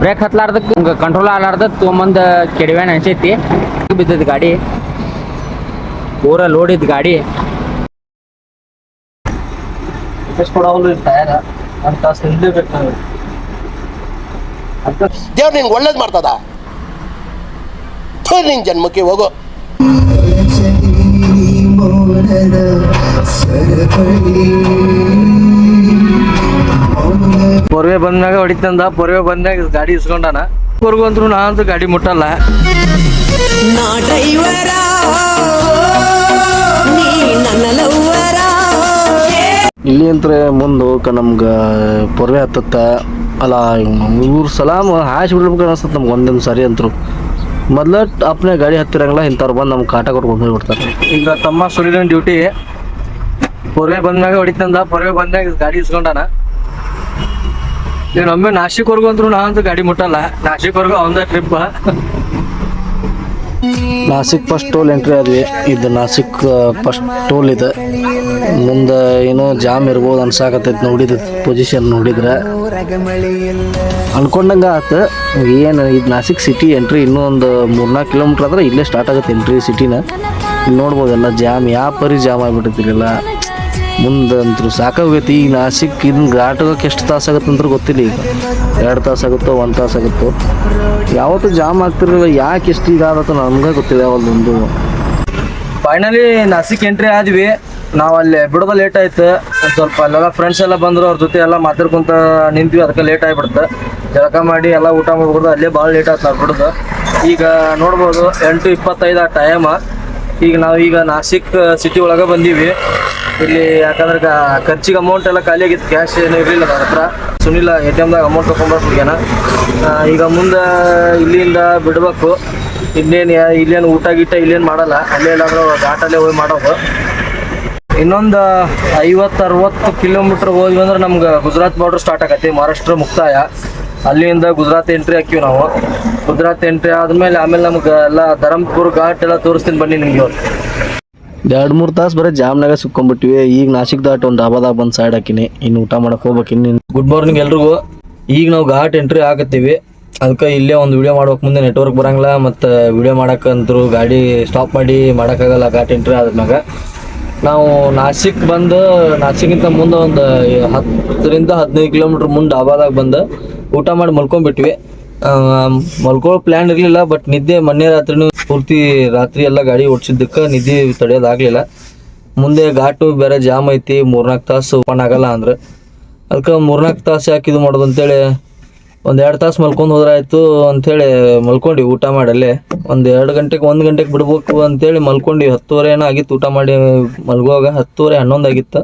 Break ಹತ್ಲಾರ್ದಕ್ಕೆ ಹಿಂಗೆ control ಆಗ್ಲಾರ್ದ ತೊಗೊಂಬಂದು ಕೆಡವೇನ ಅನ್ಸೈತಿ. ಬಿದ್ದದ ಗಾಡಿ ಪೂರ ಲೋಡಿದ ಗಾಡಿ. ಟಯರ್ ಒಂದು ತಾಸು ನಿಲ್ಲೇಬೇಕು ಅಂತ ದೇವ್ರು ನಿನ್ಗೆ ಒಳ್ಳೇದು ಮಾಡ್ತದ? ನಿನ್ ಜನ್ಮಕ್ಕೆ ಹೋಗೋ. ಪೊರ್ವೆ ಬಂದಾಗ ಹೊಡಿತಂದ ಪೊರ್ವೆ ಬಂದಾಗ ಗಾಡಿ ಇಸ್ಕೊಂಡಾನ. ಪೊರ್ಗಂದ್ರು ನಾ ಅಂತ ಗಾಡಿ ಮುಟ್ಟಲ್ಲ. ನಾ ಡ್ರೈವರ ನೀ ನನ್ನ ಲವ್ವರ ಇಲ್ಲಿ ಅಂತ ಮುಂದೆ ನಮ್ಗೆ ಪೊರ್ವೆ ಹತ್ತತ್ತ. ಅಲ್ಲ ಇವ್ರ ಸಲಾಮ್ ಹಾಶ್ ಬಿಡ್ಬೇಕು ಅನ್ಸತ್ ನಮ್ಗೆ ಒಂದೊಂದು ಸಾರಿ ಅಂತರು. ಮೊದ್ಲ ಅಪ್ನೆ ಗಾಡಿ ಹತ್ತಿರಂಗಿಲ್ಲ ಇಂಥವ್ರು ಬಂದು ನಮ್ಗೆ ಕಾಟ ಕೊಟ್ಕೊಂಡು ಹೋಗ್ಬಿಡ್ತಾರೆ. ಈಗ ತಮ್ಮ ಸುರಿದನ್ ಡ್ಯೂಟಿ. ಪೊರ್ವೆ ಬಂದಾಗ ಹೊಡಿತಂದ ಪೊರ್ವೆ ಬಂದಾಗ ಗಾಡಿ ಇಸ್ಕೊಂಡಾನ. ಈಗ ಒಮ್ಮೆ ನಾಶಿಕ್ವರೆಗೂ ಅಂದ್ರು ಅಂತ ಗಾಡಿ ಮುಟ್ಟಲ್ಲ. ನಾಶಿಕ್ವರೆಗೂ ಅವಂದ trip Nashik first toll entry ಆದ್ವಿ. ಇದು ನಾಸಿಕ್ ಫಸ್ಟ್ ಟೋಲ್ ಇದೆ. ಮುಂದೆ ಏನೋ ಜಾಮ್ ಇರ್ಬೋದು ಅನ್ಸಾಕತ್ತೈತಿ ನೋಡಿದ ಪೊಸಿಷನ್ ನೋಡಿದ್ರೆ. ಅನ್ಕೊಂಡಂಗೆ ಆತ. ಏನು, ಇದು ನಾಸಿಕ್ ಸಿಟಿ ಎಂಟ್ರಿ ಇನ್ನೂ ಒಂದು ಮೂರ್ನಾಲ್ಕು ಕಿಲೋಮೀಟ್ರ್ ಆದ್ರೆ ಇಲ್ಲೇ ಸ್ಟಾರ್ಟ್ ಆಗುತ್ತೆ ಎಂಟ್ರಿ ಸಿಟಿನ ಇಲ್ಲಿ ನೋಡ್ಬೋದೆಲ್ಲ ಜಾಮ್ ಯಾವ ಪರಿ ಜಾಮ್ ಆಗ್ಬಿಟ್ಟಿರ್ತಿರಲ್ಲ ಮುಂದೆ ಅಂತೂ ಸಾಕಾಗೈತಿ ಈಗ ನಾಸಿಕ್ ಇದನ್ನ ಘಾಟಕ್ಕೆ ಎಷ್ಟು ತಾಸು ಅಂತ ಗೊತ್ತಿಲ್ಲ ಈಗ. ಎರಡು ತಾಸು ಆಗುತ್ತೋ, ಒಂದು ತಾಸು ಆಗುತ್ತೋ. ಯಾವತ್ತೂ ಜಾಮ್ ಆಗ್ತಿರಲಿಲ್ಲ, ಯಾಕೆ ಎಷ್ಟು ಈಗ ನಮ್ಗೆ ಗೊತ್ತಿಲ್ಲ ಒಂದು ಫೈನಲಿ ನಾಸಿಕ್ ಎಂಟ್ರಿ ಆದ್ವಿ. ನಾವು ಅಲ್ಲಿ ಬಿಡೋದು ಲೇಟ್ ಆಯ್ತು. ಸ್ವಲ್ಪ ಅಲ್ಲೆಲ್ಲ ಫ್ರೆಂಡ್ಸ್ ಎಲ್ಲ ಬಂದರು, ಅವ್ರ ಜೊತೆ ಎಲ್ಲ ಮಾತಾಡ್ಕೊಂತ ನಿಂತೀವಿ, ಅದಕ್ಕೆ ಲೇಟ್ ಆಗಿಬಿಡ್ತು. ಜಳಕ ಮಾಡಿ ಎಲ್ಲ ಊಟ ಮಾಡ್ಬೋದು ಅಲ್ಲೇ ಭಾಳ ಲೇಟ್ ಆಯ್ತು ಬಿಡೋದು. ಈಗ ನೋಡ್ಬೋದು ಎಂಟು ಇಪ್ಪತ್ತೈದು ಆ ಟೈಮ್ ಈಗ ನಾವು ಈಗ ನಾಸಿಕ್ ಸಿಟಿ ಒಳಗೆ ಬಂದೀವಿ. ಇಲ್ಲಿ ಯಾಕಂದ್ರೆ ಖರ್ಚಿಗೆ ಅಮೌಂಟ್ ಎಲ್ಲ ಖಾಲಿ ಆಗಿತ್ತು ಕ್ಯಾಶ್ ಏನೂ ಇರಲಿಲ್ಲ ನನ್ನ ಹತ್ರ ಸುನಿಲ್ಲ ಎ ಟಿ ಎಮ್ದಾಗ ಅಮೌಂಟ್ ತೊಗೊಂಬರ್ಬಿಡ್ಯಾನ ಈಗ ಮುಂದೆ ಇಲ್ಲಿಂದ ಬಿಡ್ಬೇಕು. ಇನ್ನೇನು ಇಲ್ಲೇನು ಊಟ ಗೀಟ ಇಲ್ಲೇನು ಮಾಡಲ್ಲ. ಅಲ್ಲೇ ಎಲ್ಲಾದರೂ ಘಾಟಲ್ಲೇ ಹೋಗಿ ಮಾಡೋದು. ಇನ್ನೊಂದು ಐವತ್ತು ಅರವತ್ತು ಕಿಲೋಮೀಟ್ರ್ ಹೋದ್ವಿ ಅಂದ್ರೆ ನಮ್ಗೆ ಗುಜರಾತ್ ಬಾರ್ಡ್ರ್ ಸ್ಟಾರ್ಟ್ ಆಗತ್ತೆ, ಮಹಾರಾಷ್ಟ್ರ ಮುಕ್ತಾಯ. ಅಲ್ಲಿಂದ ಗುಜರಾತ್ ಎಂಟ್ರಿ ಹಾಕಿವಿ ನಾವು. ಗುಜರಾತ್ ಎಂಟ್ರಿ ಆದ್ಮೇಲೆ ಆಮೇಲೆ ನಮ್ಗೆ ಎಲ್ಲ ಧರಂಪುರ್ ಘಾಟ್ ಎಲ್ಲ ತೋರಿಸ್ತೀನಿ ಬನ್ನಿ ನಿಮ್ಗೆ ಎರಡು ಮೂರು ತಾಸು ಬರೀ ಜಾಮ್ನಾಗ ಸಿಕ್ಕೊಂಡ್ಬಿಟ್ಟಿವಿ ಈಗ ನಾಶಿಕ್ ದಾಟ್ ಒಂದು ಡಾಬಾದಾಗ ಬಂದು ಸೈಡ್ ಹಾಕಿನಿ. ಇನ್ನು ಊಟ ಮಾಡಕ್ ಹೋಗ್ಬೇಕು ಇನ್ನ ಗುಡ್ ಮಾರ್ನಿಂಗ್ ಎಲ್ರಿಗೂ. ಈಗ ನಾವು ಘಾಟ್ ಎಂಟ್ರಿ ಆಗತ್ತೀವಿ ಅದಕ್ಕೆ ಇಲ್ಲೇ ಒಂದು ವಿಡಿಯೋ ಮಾಡೋಕೆ ಮುಂದೆ ನೆಟ್ವರ್ಕ್ ಬರಂಗಿಲ್ಲ. ಮತ್ತು ವಿಡಿಯೋ ಮಾಡಕ್ಕಂತರು ಗಾಡಿ ಸ್ಟಾಪ್ ಮಾಡಿ ಮಾಡೋಕ್ಕಾಗಲ್ಲ ಘಾಟ್ ಎಂಟ್ರಿ ಆದ್ಮ್ಯಾಗ. ನಾವು ನಾಸಿಕ್ ಬಂದು, ನಾಸಿಕ್ಕಿಂತ ಮುಂದೆ ಒಂದು ಹತ್ತರಿಂದ ಹದಿನೈದು ಕಿಲೋಮೀಟ್ರ್ ಮುಂದೆ ಡಾಬಾದಾಗ ಬಂದು, ಊಟ ಮಾಡಿ ಮಲ್ಕೊಂಡ್ಬಿಟ್ವಿ. ಮಲ್ಕೊಳ್ಳೋ ಪ್ಲ್ಯಾನ್ ಇರಲಿಲ್ಲ ಬಟ್ ನಿದ್ದೆ ಮೊನ್ನೆ ರಾತ್ರಿನೂ ಪೂರ್ತಿ ರಾತ್ರಿ ಎಲ್ಲ ಗಾಡಿ ಓಡಿಸಿದ್ದಕ್ಕೆ ನಿದ್ದೆ ತಡೆಯೋದಾಗಲಿಲ್ಲ. ಮುಂದೆ ಘಾಟು ಬೇರೆ ಜಾಮ್ ಐತಿ ಮೂರ್ನಾಲ್ಕು ತಾಸು ಓಪನ್ ಆಗಲ್ಲ ಅಂದ್ರೆ. ಅದಕ್ಕೆ ಮೂರ್ನಾಲ್ಕು ತಾಸು ಯಾಕೆ ಇದು ಮಾಡೋದು ಅಂತೇಳಿ ಒಂದು ಎರಡು ತಾಸು ಮಲ್ಕೊಂಡು ಹೋದ್ರೆ ಆಯಿತು ಅಂಥೇಳಿ ಮಲ್ಕೊಂಡ್ವಿ ಊಟ ಮಾಡಿ ಅಲ್ಲೇ ಒಂದು ಎರಡು ಗಂಟೆಗೆ ಒಂದು ಗಂಟೆಗೆ ಬಿಡ್ಬೇಕು ಅಂತೇಳಿ ಮಲ್ಕೊಂಡು ಹತ್ತುವರೆ ಏನೋ ಆಗಿತ್ತು ಊಟ ಮಾಡಿ ಮಲ್ಗುವಾಗ, ಹತ್ತುವರೆ ಹನ್ನೊಂದು ಆಗಿತ್ತು.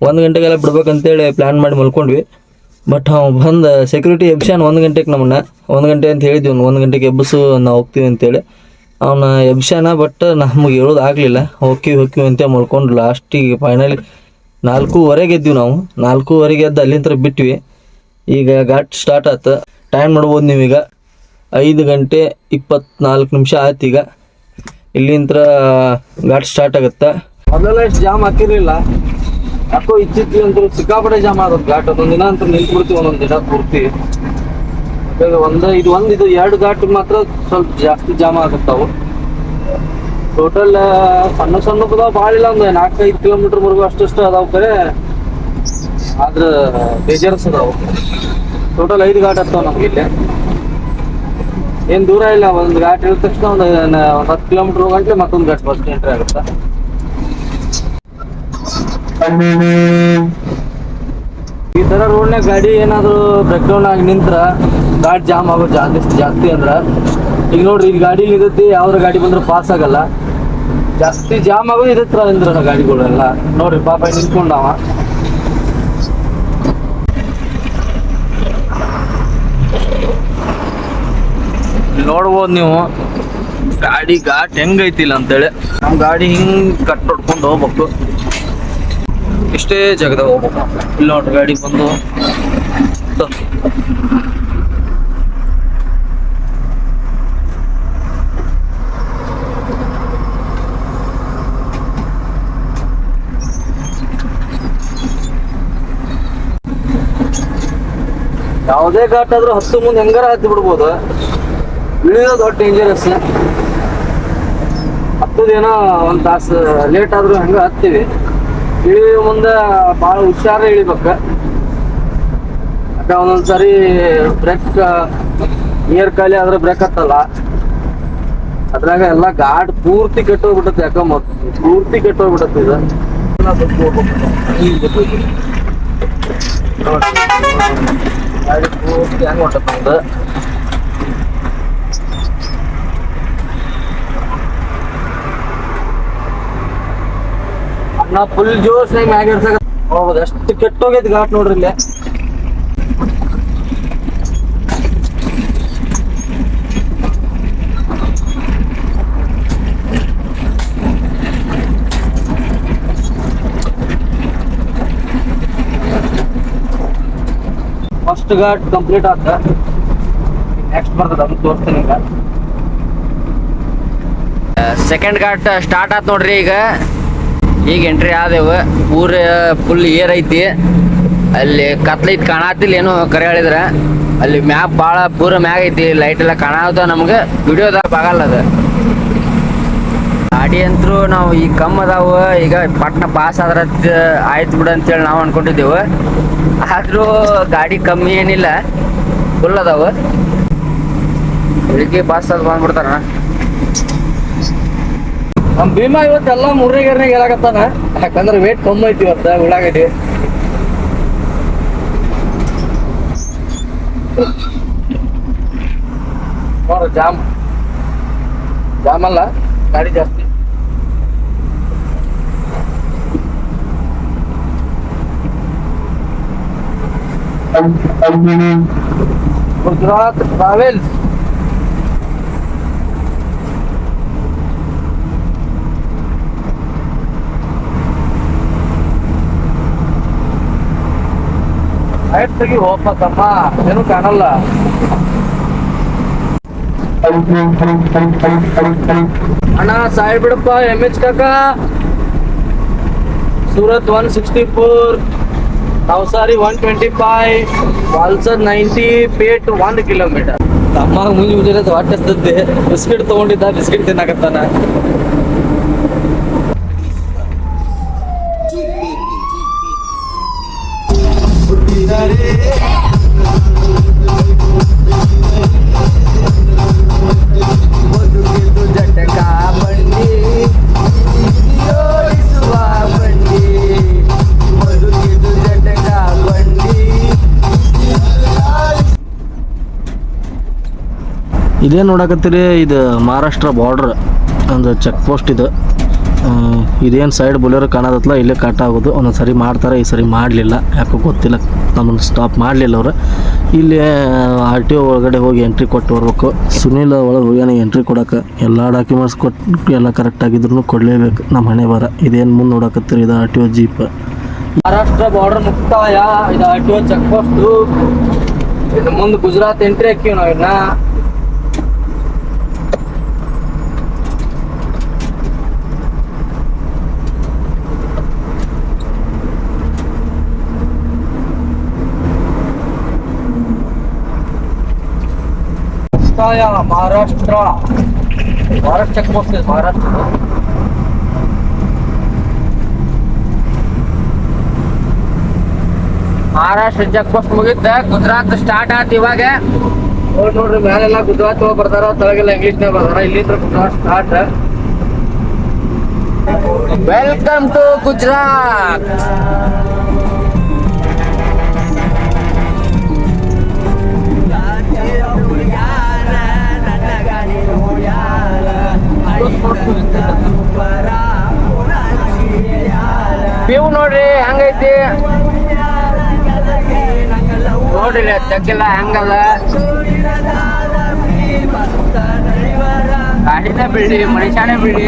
ಒಂದು ಗಂಟೆಗೆಲ್ಲ ಬಿಡ್ಬೇಕಂತೇಳಿ ಪ್ಲ್ಯಾನ್ ಮಾಡಿ ಮಲ್ಕೊಂಡ್ವಿ. ಬಟ್ ಅವ ಬಂದು ಸೆಕ್ಯೂರಿಟಿ ಎಬ್ಸಾನ ಒಂದು ಗಂಟೆಗೆ ನಮ್ಮನ್ನ ಒಂದು ಗಂಟೆ ಅಂತ ಹೇಳಿದ್ವಿ ಅವ್ನು, ಒಂದು ಗಂಟೆಗೆ ಎಬ್ಬಸು ನಾವು ಹೋಗ್ತೀವಿ ಅಂತೇಳಿ. ಅವನ ಎಬ್ಸಾನ ಬಟ್ ನಮಗೆ ಹೇಳೋದು ಆಗಲಿಲ್ಲ. ಹೋಗ್ತೀವಿ ಹೋಗ್ತೀವಿ ಅಂತ ಮಲ್ಕೊಂಡು ಲಾಸ್ಟಿಗೆ ಫೈನಲಿ ನಾಲ್ಕೂವರೆಗೆ ಎದ್ದಿವಿ ನಾವು. ನಾಲ್ಕೂವರೆಗೆ ಎದ್ದು ಅಲ್ಲಿಂದ ಬಿಟ್ವಿ. ಈಗ ಘಾಟ್ ಸ್ಟಾರ್ಟ್ ಆಯ್ತು ಟೈಮ್ ನೋಡ್ಬೋದು ನೀವೀಗ. ಐದು ಗಂಟೆ ಇಪ್ಪತ್ನಾಲ್ಕು ನಿಮಿಷ ಆಯ್ತು ಈಗ. ಇಲ್ಲಿಂತ್ರ ಘಾಟ್ ಸ್ಟಾರ್ಟ್ ಆಗುತ್ತೆ? ಅದೆಲ್ಲ ಇಷ್ಟು ಜಾಮ್ ಹಾಕಿರಲಿಲ್ಲ. ಯಾಕೋ ಇಚ್ಚಿತ್ತಿ ಅಂತ ಸಿಕ್ಕಾಪಟ್ಟೆ ಜಾಮ್ ಆಗುತ್ತೆ ಘಾಟ್. ಒಂದೊಂದು ದಿನ ಅಂತ ನಿಂತ್ಬಿಡ್ತೀವಿ, ಒಂದೊಂದು ದಿನ ಪೂರ್ತಿ. ಒಂದು, ಇದು ಒಂದು, ಇದು ಎರಡು ಘಾಟ್ ಮಾತ್ರ ಸ್ವಲ್ಪ ಜಾಸ್ತಿ ಜಾಮ್ ಆಗುತ್ತಾವು. ಟೋಟಲ್ ಸಣ್ಣ ಸಣ್ಣ ಬಾಳಿಲ್ಲ ಇಲ್ಲ ಒಂದು ನಾಲ್ಕೈದು ಕಿಲೋಮೀಟರ್ ವರ್ಗು ಅಷ್ಟಷ್ಟು ಅದಾವ ಕರೆ. ಆದ್ರ ಬೇಜಾರ್ಸ್ ಅದಾವು ಟೋಟಲ್ ಐದು ಘಾಟ್ ಹತ್ತಾವ ನಮ್ಗೆ ಇಲ್ಲಿ. ಏನ್ ದೂರ ಇಲ್ಲ, ಒಂದು ಘಾಟ್ ಇಳಿದ ತಕ್ಷಣ ಒಂದು ಒಂದ್ ಹತ್ತು ಕಿಲೋಮೀಟರ್ ಗಂಟ್ಲೆ ಮತ್ತೊಂದು ಘಾಟ್ ಬಸ್ ಎಂಟ್ರಿ ಆಗುತ್ತೆ. ಈ ತರ ರೋಡ್ನಾಗ ಗಾಡಿ ಏನಾದ್ರು ಬ್ರೇಕ್ ಡೌನ್ ಆಗಿ ನಿಂತ್ರ ಘಾಟ್ ಜಾಮ್ ಆಗೋ ಜಾಸ್ತಿ ಜಾಸ್ತಿ ಅಂದ್ರ, ಈಗ ನೋಡ್ರಿ, ಈಗ ಗಾಡಿ ನಿಂತೈತಿ ಯಾವ್ದ್ರ ಗಾಡಿ ಬಂದ್ರೆ ಪಾಸ್ ಆಗಲ್ಲ. ಜಾಸ್ತಿ ಜಾಮ್ ಆಗೋ ಇದ್ರ ಗಾಡಿಗಳೆಲ್ಲ. ನೋಡ್ರಿ, ಪಾಪ ನಿಂತ್ಕೊಂಡವ. ನೋಡ್ಬೋದು ನೀವು. ಗಾಡಿ ಘಾಟ್ ಹೆಂಗೈತಿಲ್ಲ ಅಂತೇಳಿ. ನಮ್ಮ ಗಾಡಿ ಹಿಂಗ್ ಕಟ್ ಹೊಡ್ಕೊಂಡು ಹೋಗ್ಬೇಕು. ಇಷ್ಟೇ ಜಾಗದಾಗ ಹೋಗ್ಬೇಕು. ಇಲ್ಲಿ ನೋಡ್ರಿ, ಗಾಡಿ ಬಂದು. ಯಾವುದೇ ಘಾಟ್ ಆದ್ರೂ ಹತ್ತು ಮುಂದೆ ಹೆಂಗಾರ ಹತ್ತಿ ಬಿಡ್ಬೋದು. ಇಳಿಯೋದು ದೊಡ್ಡ ಡೇಂಜರಸ್ ಹತ್ತದೇನೋ ಒಂದು ತಾಸು ಲೇಟ್ ಆದರೂ ಹಂಗೆ ಹತ್ತೀವಿ. ಇಳಿಯೋ ಮುಂದೆ ಭಾಳ ಹುಷಾರ ಇಳಿಬೇಕು. ಯಾಕೆ ಒಂದೊಂದು ಸರಿ ಬ್ರೇಕ್ ನೀರು ಖಾಲಿ ಆದ್ರೆ ಬ್ರೇಕ್ ಹತ್ತಲ್ಲ. ಅದ್ರಾಗ ಎಲ್ಲ ಗಾಡ್ ಪೂರ್ತಿ ಕೆಟ್ಟೋಗ್ಬಿಟ್ಟತ್ತೆ ಯಾಕೆ ಮತ್ತು ಪೂರ್ತಿ ಕೆಟ್ಟೋಗ್ಬಿಟ್ಟತ್ತೆ ಇದು. ಗಾಡಿ ಪೂರ್ತಿ ಹೆಂಗ್ ನಾ ಫುಲ್ ಜೋಶ್ನಾಗ ಮ್ಯಾಗ ಹೋಗ್ಬೋದು. ಅಷ್ಟು ಕೆಟ್ಟೋಗೈತಿ ಘಾಟ್ ನೋಡ್ರಿ ಇಲ್ಲೇ. ಫಸ್ಟ್ ಘಾಟ್ ಕಂಪ್ಲೀಟ್ ಆತ. ನೆಕ್ಸ್ಟ್ ಬರ್ತದ, ಅದನ್ನ ತೋರಿಸ್ತೀನಿ ಈಗ. ಸೆಕೆಂಡ್ ಘಾಟ್ ಸ್ಟಾರ್ಟ್ ಆತ್ ನೋಡ್ರಿ ಈಗ. ಈಗ ಎಂಟ್ರಿ ಆದೇವು. ಊರ ಫುಲ್ ಏರ್ ಐತಿ. ಅಲ್ಲಿ ಕತ್ಲೈತ್ ಕಾಣತಿಲ್ಲ ಏನು ಕರೆ ಹೇಳಿದ್ರೆ. ಅಲ್ಲಿ ಮ್ಯಾಪ್ ಭಾಳ ಪೂರ ಮ್ಯಾಗ ಐತಿ ಲೈಟ್ ಎಲ್ಲ ಕಾಣಾದ ನಮ್ಗೆ. ವಿಡಿಯೋದಾಗ ಆಗಲ್ಲ ಅದು. ಗಾಡಿ ಅಂತೂ ನಾವು ಈಗ ಕಮ್ ಅದಾವ. ಈಗ ಪಟ್ನ ಪಾಸ್ ಆದ್ರ ಆಯ್ತು ಬಿಡು ಅಂತೇಳಿ ನಾವು ಅನ್ಕೊಂಡಿದ್ದೆವು. ಆದ್ರೂ ಗಾಡಿ ಕಮ್ಮಿ ಏನಿಲ್ಲ. ಫುಲ್ ಅದಾವ. ಬೆಳಿಗ್ಗೆ ಪಾಸ್ ಆದ್ ಬಂದ್ಬಿಡ್ತಾರ. ನಮ್ ಭೀಮಾ ಇವತ್ತೆಲ್ಲ ಮೂರನೇ ಗೇರ್ನಾಗ ಹೇಳಕತ್ತಾನ. ಯಾಕಂದ್ರೆ ವೇಟ್ ಕಮ್ಮಿ ಐತಿ ಇವತ್ತ ಉಳ್ಳಾಗಡ್ಡಿ. ನೋಡ್ರಿ ಜಾಮ್. ಜಾಮ್ ಅಲ್ಲ, ಗಾಡಿ ಜಾಸ್ತಿ. ಗುಜರಾತ್ ಟ್ರಾವೆಲ್ಸ್. ಆಯ್ತು ತೆಗಿ ತಮ್ಮ ಏನು ಕಾಣಲ್ಲ ಅಣ್ಣ ಸಾಯಿ ಬಿಡಪ್ಪ ಎಂ ಎಚ್ ಕಾಕ Surat one sixty four Navsari one twenty five Valsad ninety plate one kilometre ತಮ್ಮ ಮುಂಜಿ ಮುಂಜಾನೆ ಹೊಟ್ಟೆ ಬಿಸ್ಕಿಟ್ ತಗೊಂಡಿದ್ದ, ಬಿಸ್ಕಿಟ್ ತಿನ್ನಕತ್ತಾನ. ಇದೇನು ನೋಡಕತ್ತೀರಿ, ಇದು ಮಹಾರಾಷ್ಟ್ರ ಬಾರ್ಡ್ರ್ ಒಂದು ಚೆಕ್ ಪೋಸ್ಟ್ ಇದು. ಇದೇನು ಸೈಡ್ ಬುಲೆರೋ ಕಾಣೋದತ್ಲ, ಇಲ್ಲೇ ಕಟ್ ಆಗೋದು. ಒಂದೊಂದು ಸರಿ ಮಾಡ್ತಾರೆ, ಈ ಸರಿ ಮಾಡಲಿಲ್ಲ. ಯಾಕೋ ಗೊತ್ತಿಲ್ಲ, ನಮ್ಮನ್ನು ಸ್ಟಾಪ್ ಮಾಡಲಿಲ್ಲ ಅವರು. ಇಲ್ಲಿ ಆರ್ ಟಿ ಒ ಒಳಗಡೆ ಹೋಗಿ ಎಂಟ್ರಿ ಕೊಟ್ಟು ಬರ್ಬೇಕು. ಸುನೀಲ್ ಒಳಗೆ ಹೋಗ್ಯಾನ ಎಂಟ್ರಿ ಕೊಡೋಕೆ. ಎಲ್ಲ ಡಾಕ್ಯುಮೆಂಟ್ಸ್ ಕೊಟ್ಟು ಎಲ್ಲ ಕರೆಕ್ಟ್ ಆಗಿದ್ರು ಕೊಡಲೇಬೇಕು. ನಮ್ಮ ಹಣೆ ಬರ ಇದೇನು ಮುಂದೆ ನೋಡಕತ್ತೀರಿ, ಇದು R T O jeep Maharashtra border ಮುಕ್ತಾಯ. ಇದು R T O check post ಮುಂದೆ ಗುಜರಾತ್ ಎಂಟ್ರಿ ಹಾಕಿವಿ ನಾವು ಇನ್ನ ಮುಕ್ತಾಯ ಮಹಾರಾಷ್ಟ್ರ ಮಹಾರಾಷ್ಟ್ರ ಚೆಕ್ ಪೋಸ್ಟ್ ಇದೆ ಮಹಾರಾಷ್ಟ್ರ ಮಹಾರಾಷ್ಟ್ರ ಚೆಕ್ ಪೋಸ್ಟ್ ಮುಗಿತ ಗುಜರಾತ್ ಸ್ಟಾರ್ಟ್ ಆತ್ ಇವಾಗ. ನೋಡ್ ನೋಡ್ರಿ ಮ್ಯಾಲೆಲ್ಲ ಗುಜರಾತ್ ಒಳಗ್ ಬರ್ತಾರ ತಳಗೆಲ್ಲ ಇಂಗ್ಲಿಷ್ ನಾಗ ಬರ್ತಾರ ಇಲ್ಲಿಂದ Gujarat start welcome to Gujarat view ನೋಡ್ರಿ, ಹಂಗೈತಿ. ನೋಡ್ರಿ ತಕ್ಕಿಲ್ಲ ಹಂಗಲ್ಲ. ಗಾಡಿನ ಬಿಡಿ ಮನುಷ್ಯನೇ ಬಿಡಿ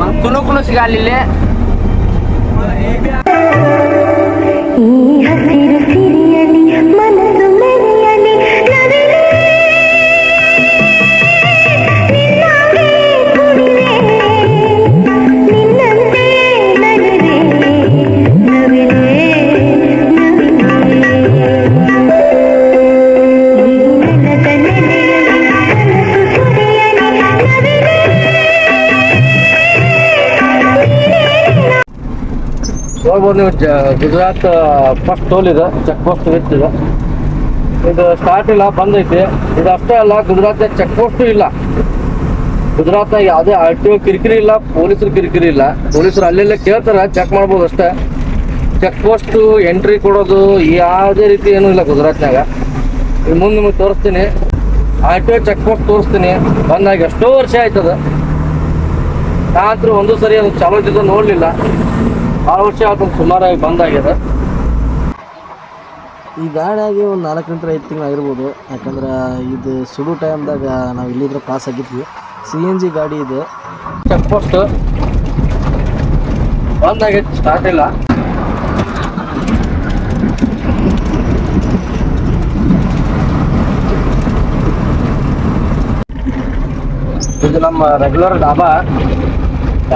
ಒಂದ್ ತುಣುಕುನು ಸಿಗಲಿಲ್ಲ ಈ ಹಸಿರು ಸಿರಿಯಲಿ ಮನಸ್ಸು ನೋಡ್ಬೋದು ಗುಜರಾತ್ ಫಸ್ಟ್ ಟೋಲ್ ಇದೆ ಚೆಕ್ ಪೋಸ್ಟ್ ವಿತ್ ಇದೆ. ಇದು ಸ್ಟಾರ್ಟ್ ಇಲ್ಲ, ಬಂದೈತಿ. ಇದು ಅಷ್ಟೇ ಅಲ್ಲ ಗುಜರಾತ್ ಚೆಕ್ ಪೋಸ್ಟು ಇಲ್ಲ. ಗುಜರಾತ್ನಾಗ ಯಾವುದೇ ಆರ್ ಟಿ ಒ ಕಿರಿಕಿರಿ ಇಲ್ಲ, ಪೊಲೀಸರು ಕಿರಿಕಿರಿ ಇಲ್ಲ. ಪೊಲೀಸರು ಅಲ್ಲೆಲ್ಲ ಕೇಳ್ತಾರೆ ಚೆಕ್ ಮಾಡ್ಬೋದು ಅಷ್ಟೇ. ಚೆಕ್ ಪೋಸ್ಟು ಎಂಟ್ರಿ ಕೊಡೋದು, ಯಾವುದೇ ರೀತಿ ಏನೂ ಇಲ್ಲ ಗುಜರಾತ್ನಾಗ ಮುಂದೆ ನಿಮಗೆ ತೋರಿಸ್ತೀನಿ. R T O check post ತೋರಿಸ್ತೀನಿ. ಬಂದಾಗ ಎಷ್ಟೋ ವರ್ಷ ಆಯ್ತದ. ನಾನಂತೂ ಒಂದು ಸರಿ ಅದು ಚಾಲೋ ಇದ್ದಿದ್ದು ನೋಡಲಿಲ್ಲ. ಭಾಳ ವರ್ಷ ಸುಮಾರಾಗಿ ಬಂದಾಗ್ಯದ ಈ ಗಾಡಿಯಾಗಿ ಒಂದು ನಾಲ್ಕರಿಂದ ಐದು ತಿಂಗಳು ಆಗಿರ್ಬೋದು. ಯಾಕಂದ್ರೆ ಇದು ಸುಡು ಟೈಮ್ದಾಗ ನಾವು ಇಲ್ಲಿದ್ರೆ ಪಾಸ್ ಆಗಿದ್ವಿ. ಸಿ ಎನ್ ಜಿ ಗಾಡಿ ಇದೆ. ಚೆಕ್ ಪೋಸ್ಟ್ ಬಂದಾಗ ಸ್ಟಾರ್ಟ್ ಇಲ್ಲ. ಇದು ನಮ್ಮ ರೆಗ್ಯುಲರ್ ಡಾಬಾ.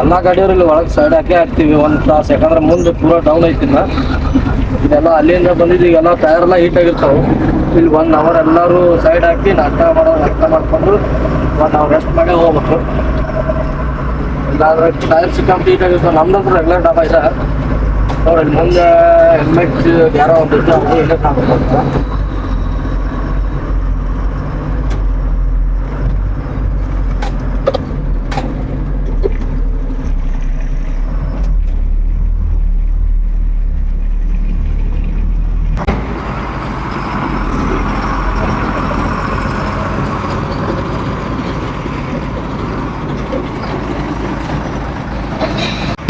ಎಲ್ಲ ಗಾಡಿಯವರು ಇಲ್ಲಿ ಒಳಗೆ ಸೈಡ್ ಹಾಕಿ ಹಾಕ್ತೀವಿ ಒಂದು ತಾಸು ಯಾಕಂದ್ರೆ ಮುಂದೆ ಪೂರಾ ಡೌನ್ ಐತಿಲ್ಲ ಇದೆಲ್ಲ ಅಲ್ಲಿಂದ ಬಂದಿದ್ದು ಈಗೆಲ್ಲ ಟೈರ್ ಎಲ್ಲ ಹೀಟ್ ಆಗಿರ್ತಾವೆ. ಇಲ್ಲಿ ಒನ್ ಅವರ್ ಎಲ್ಲರೂ ಸೈಡ್ ಹಾಕಿ ನಾಷ್ಟ ಮಾಡೋ ನಾಷ್ಟ ಮಾಡ್ಕೊಂಡು ಒನ್ ಅವರ್ ರೆಸ್ಟ್ ಮಾಡೇ ಹೋಗ್ಬೇಕು. ಇಲ್ಲಾಂದ್ರೆ ಟೈರ್ ಸಿಕ್ಕಂತ ಹೀಟ್ ಆಗಿರ್ತಾವೆ. ನಮ್ದಂತೂ ರೆಗ್ಯುಲರ್ ಡಾಬಾ ಇದೆ. ನೋಡಿ ಮುಂದೆ ಹೆಲ್ಮೆಟ್ ಯಾರೋ ಒಂದು ಇಲ್ಲೇ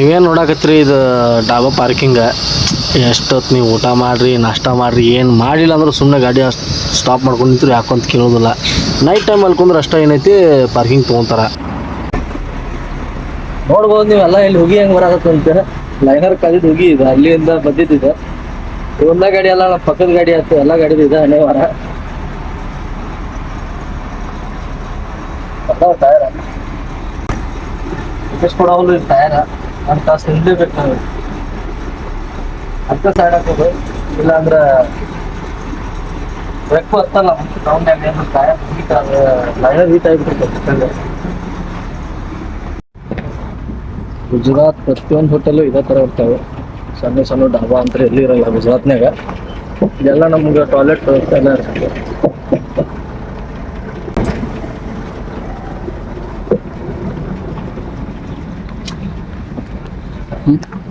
ನೀವೇನು ನೋಡಕತ್ರಿ ಇದು ಡಾಬಾ ಪಾರ್ಕಿಂಗ? ಎಷ್ಟೊತ್ತು ನೀವು ಊಟ ಮಾಡ್ರಿ, ನಾಷ್ಟ ಮಾಡ್ರಿ, ಏನು ಮಾಡಿಲ್ಲ ಅಂದ್ರೆ ಸುಮ್ಮನೆ ಗಾಡಿ ಸ್ಟಾಪ್ ಮಾಡ್ಕೊಂಡು ನಿಂತರು ಯಾಕೋ ಅಂತ ಕೇಳೋದಿಲ್ಲ. ನೈಟ್ ಟೈಮ್ ಮಲ್ಕೊಂಡ್ರೆ ಅಷ್ಟೇ ಏನೈತಿ ಪಾರ್ಕಿಂಗ್ ತೊಗೊಂತಾರ? ನೋಡ್ಬೋದು ನೀವೆಲ್ಲ ಇಲ್ಲಿ ಹುಗಿ ಹೆಂಗ್ ಬರಾಕತ್ತಂತೆ. ಲೈನರ್ ಕದಿದ್ ಹುಗಿ ಇದೆ, ಅಲ್ಲಿಂದ ಬಂದಿದ್ದಿದೆ ಒಂದ ಗಾಡಿ ಎಲ್ಲ ಪಕ್ಕದ ಗಾಡಿ ಆಯ್ತು ಎಲ್ಲ ಗಾಡಿ ಇದೆ ಹಣೆ ವಾರ. ಟಯರ್ ಟಯರ್ ಒಂದು ತಾಸು ನಿಲ್ಲೇಬೇಕು ನಾವು ಅಂತ ಸೈಡ್ ಹಾಕೋದು ಇಲ್ಲಾಂದ್ರೆ ಬೆಕ್ಕು ಹತ್ತಲ್ಲ ಟೌನ್ಯಾಗ ಏನು ಕಾಯ ಹೀಟ್ ಆಗಿಬಿಟ್ಟಿರ್ತದೆ ಗುಜರಾತ್ ಪ್ರತಿಯೊಂದು ಹೋಟೆಲು ಇದೇ ಥರ ಇರ್ತಾವೆ. ಸಣ್ಣ ಸಣ್ಣ ಡಾಬಾ ಅಂತ ಎಲ್ಲಿ ಇರಲ್ಲ ಗುಜರಾತ್ನಾಗ ಇದೆಲ್ಲ ನಮ್ಗೆ ಟಾಯ್ಲೆಟ್ ವ್ಯವಸ್ಥೆ ಎಲ್ಲ ಇರ್ತದೆ Hmm.